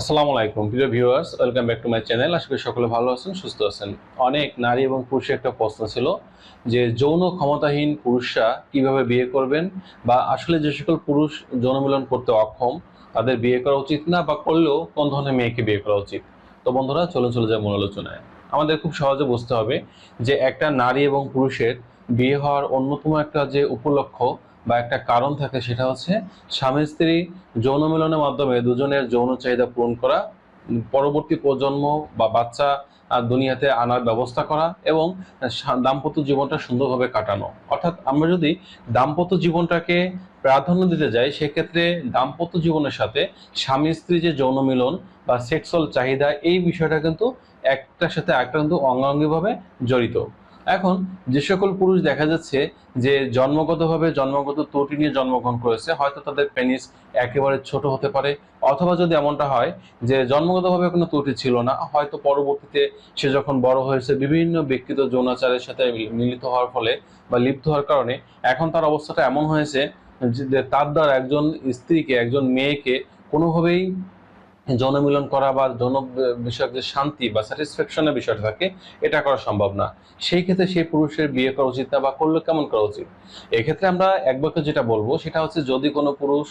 আসসালামু আলাইকুম, প্রিয় viewers welcome back to my channel আশা করি সকলে ভালো আছেন, সুস্থ আছেন। অনেক নারী এবং পুরুষের একটা প্রশ্ন ছিল যে, যৌন ক্ষমতাহীন পুরুষরা কীভাবে বিয়ে করবেন? বা আসলে যে সকল পুরুষ যৌন মিলন করতে অক্ষম, তাদের বিয়ে করা উচিত না বা করলেও কোন ধরনের মেয়েকে বিয়ে করা উচিত? তো বন্ধুরা, চলুন চলে যায় মূল আলোচনায়। আমাদের খুব সহজে বুঝতে হবে যে, একটা নারী এবং পুরুষের বিয়ে হওয়ার অন্যতম একটা যে উপলক্ষ বা একটা কারণ থাকে সেটা হচ্ছে স্বামী স্ত্রী যৌন মিলনের মাধ্যমে দুজনের যৌন চাহিদা পূরণ করা, পরবর্তী প্রজন্ম বা বাচ্চা দুনিয়াতে আনার ব্যবস্থা করা এবং দাম্পত্য জীবনটা সুন্দরভাবে কাটানো। অর্থাৎ আমরা যদি দাম্পত্য জীবনটাকে প্রাধান্য দিতে যাই, সেক্ষেত্রে দাম্পত্য জীবনের সাথে স্বামী স্ত্রী যে যৌন মিলন বা সেক্সুয়াল চাহিদা, এই বিষয়টা কিন্তু একটার সাথে একটা কিন্তু অঙ্গাঙ্গিভাবে জড়িত। এখন যে সকল পুরুষ দেখা যাচ্ছে যে জন্মগতভাবে জন্মগত ত্রুটি নিয়ে জন্মগ্রহণ করেছে, হয়তো তাদের পেনিস একেবারে ছোট হতে পারে, অথবা যদি এমনটা হয় যে জন্মগতভাবে কোনো ত্রুটি ছিল না, হয়তো পরবর্তীতে সে যখন বড় হয়েছে, বিভিন্ন ব্যক্তিগত যৌনাচারের সাথে মিলিত হওয়ার ফলে বা লিপ্ত হওয়ার কারণে এখন তার অবস্থাটা এমন হয়েছে যে তার দ্বারা একজন স্ত্রীকে, একজন মেয়েকে কোনোভাবেই যৌন মিলন করা বা জন বিষয়ক যে শান্তি বা স্যাটিসফ্যাকশনের বিষয়টা থাকে, এটা করা সম্ভব না। সেই ক্ষেত্রে সেই পুরুষের বিয়ে করা উচিত না বা করলে কেমন করা উচিত? এক্ষেত্রে আমরা এক বাক্যে যেটা বলব, সেটা হচ্ছে যদি কোনো পুরুষ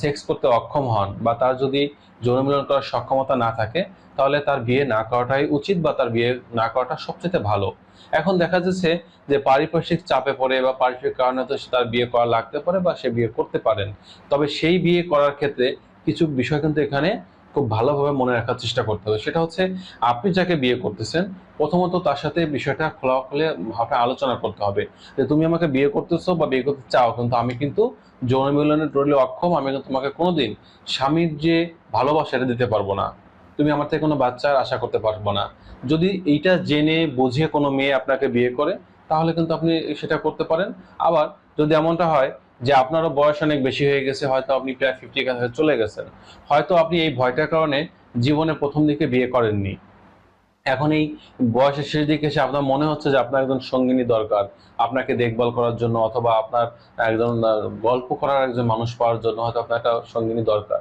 সেক্স করতে অক্ষম হন বা তার যদি যৌন মিলন করার সক্ষমতা না থাকে, তাহলে তার বিয়ে না করাটাই উচিত বা তার বিয়ে না করাটা সবচেয়ে ভালো। এখন দেখা যাচ্ছে যে পারিপার্শ্বিক চাপে পড়ে বা পারিপার্শ্বিক কারণে তো তার বিয়ে করা লাগতে পারে বা সে বিয়ে করতে পারেন। তবে সেই বিয়ে করার ক্ষেত্রে কিছু বিষয় কিন্তু এখানে খুব ভালোভাবে মনে রাখার চেষ্টা করতে হবে। সেটা হচ্ছে, আপনি যাকে বিয়ে করতেছেন, প্রথমত তার সাথে বিষয়টা খোলা খুলে আপনার আলোচনা করতে হবে। যে তুমি আমাকে বিয়ে করতেছো বা বিয়ে করতে চাও, কিন্তু আমি কিন্তু যৌন মিলনে টোটালি অক্ষম, আমি কিন্তু তোমাকে কোনোদিন স্বামীর যে ভালোবাসা এটা দিতে পারব না। তুমি আমার থেকে কোনো বাচ্চার আশা করতে পারব না। যদি এইটা জেনে বুঝে কোনো মেয়ে আপনাকে বিয়ে করে, তাহলে কিন্তু আপনি সেটা করতে পারেন। আবার যদি এমনটা হয় যে আপনারও বয়স অনেক বেশি হয়ে গেছে, হয়তো আপনি প্রায় ফিফটি কাছে চলে গেছেন। হয়তো আপনি এই ভয়টার কারণে জীবনে প্রথম দিকে বিয়ে করেননি। এখন এই বয়সের শেষ দিকে এসে আপনার মনে হচ্ছে যে আপনার একজন সঙ্গিনী দরকার, আপনাকে দেখভাল করার জন্য অথবা আপনার একজন গল্প করার একজন মানুষ পাওয়ার জন্য হয়তো আপনার একটা সঙ্গিনী দরকার।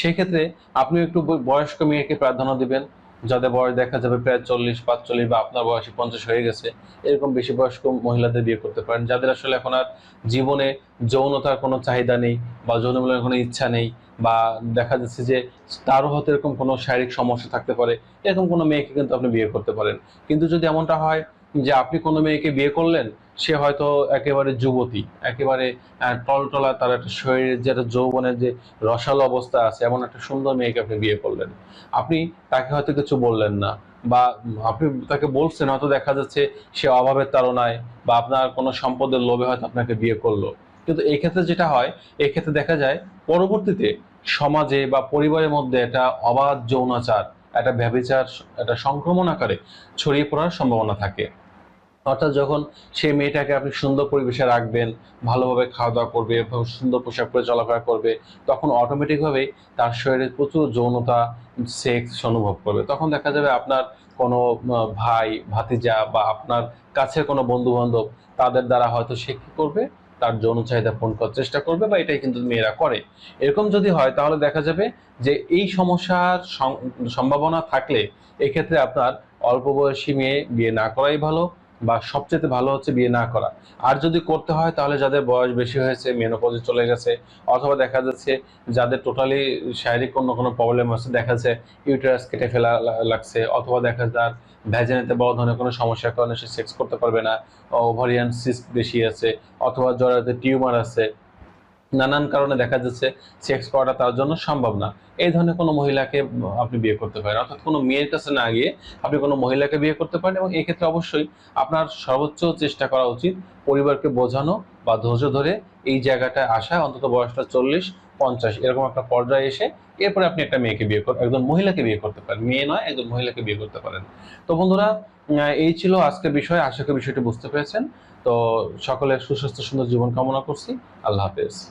সেক্ষেত্রে আপনি একটু বয়স্ক মেয়েকে প্রাধান্য দিবেন যাদের বয়স দেখা যাবে প্রায় চল্লিশ, পাঁচচল্লিশ বা আপনার বয়সে পঞ্চাশ হয়ে গেছে, এরকম বেশি বয়স্ক মহিলাদের বিয়ে করতে পারেন। যাদের আসলে এখন আর জীবনে যৌনতার কোনো চাহিদা নেই বা যৌন মূল্যের কোনো ইচ্ছা নেই বা দেখা যাচ্ছে যে তারও হয়তো এরকম কোনো শারীরিক সমস্যা থাকতে পারে, এরকম কোনো মেয়েকে কিন্তু আপনি বিয়ে করতে পারেন। কিন্তু যদি এমনটা হয় যে আপনি কোনো মেয়েকে বিয়ে করলেন, সে হয়তো একেবারে যুবতী, একেবারে টলটলা তার একটা শরীরের যে একটা যৌবনের যে রসালো অবস্থা আছে, এমন একটা সুন্দর মেয়েকে আপনি বিয়ে করলেন। আপনি তাকে হয়তো কিছু বললেন না বা আপনি তাকে বলছেন, হয়তো দেখা যাচ্ছে সে অভাবের তাড়নায় বা আপনার কোনো সম্পদের লোভে হয়তো আপনাকে বিয়ে করল। কিন্তু এই ক্ষেত্রে যেটা হয় এই ক্ষেত্রে দেখা যায় পরবর্তীতে সমাজে বা পরিবারের মধ্যে একটা অবাধ যৌনাচার, একটা ব্যভিচার, একটা সংক্রমণ আকারে ছড়িয়ে পড়ার সম্ভাবনা থাকে। অর্থাৎ যখন সেই মেয়েটাকে আপনি সুন্দর পরিবেশে রাখবেন, ভালোভাবে খাওয়া দাওয়া করবে সুন্দর পোশাক পরে চলাফেরা করবে, তখন অটোমেটিকভাবেই তার শরীরে প্রচুর যৌনতা সেক্স অনুভব করবে। তখন দেখা যাবে আপনার কোনো ভাই, ভাতিজা বা আপনার কাছের কোনো বন্ধু বান্ধব তাদের দ্বারা হয়তো সে কি করবে? তার যৌন চাহিদা পূরণ করার চেষ্টা করবে বা এটাই কিন্তু মেয়েরা করে। এরকম যদি হয়, তাহলে দেখা যাবে যে এই সমস্যার সম্ভাবনা থাকলে এক্ষেত্রে আপনার অল্প বয়সী মেয়ে বিয়ে না করাই ভালো। বা সবচেয়ে ভালো হচ্ছে বিয়ে না করা। আর যদি করতে হয়, তাহলে যাদের বয়স বেশি হয়েছে মেনোপজে চলে গেছে, অথবা দেখা যাচ্ছে যাদের টোটালি শারীরিক অন্য কোনো প্রবলেম আছে, দেখা যাচ্ছে ইউটেরাস কেটে ফেলা লাগছে, অথবা দেখা তার ভ্যাজেনেতে বড় ধরনের কোনো সমস্যার কারণে সে সেক্স করতে পারবে না ওভারিয়ান সিস্ট বেশি আছে, অথবা জরাতে টিউমার আছে নানান কারণে দেখা যাচ্ছে সেক্স করাটা তার জন্য সম্ভব না। এই ধরনের কোনো মহিলাকে আপনি বিয়ে করতে পারেন। অর্থাৎ কোনো মেয়ের কাছে না গিয়ে আপনি কোনো মহিলাকে বিয়ে করতে পারেন এবং এক্ষেত্রে অবশ্যই আপনার সর্বোচ্চ চেষ্টা করা উচিত পরিবারকে বোঝানো বা ধৈর্য ধরে এই জায়গাটায় আসা, অন্তত বয়সটা চল্লিশ, পঞ্চাশ, এরকম একটা পর্যায়ে এসে এরপরে আপনি একটা মেয়েকে বিয়ে কর একজন মহিলাকে বিয়ে করতে পারেন। মেয়ে নয়, একজন মহিলাকে বিয়ে করতে পারেন। তো বন্ধুরা এই ছিল আজকের বিষয়। আশা করি বিষয়টি বুঝতে পেরেছেন। তো সকলের সুস্বাস্থ্য, সুন্দর জীবন কামনা করছি। আল্লাহ হাফেজ।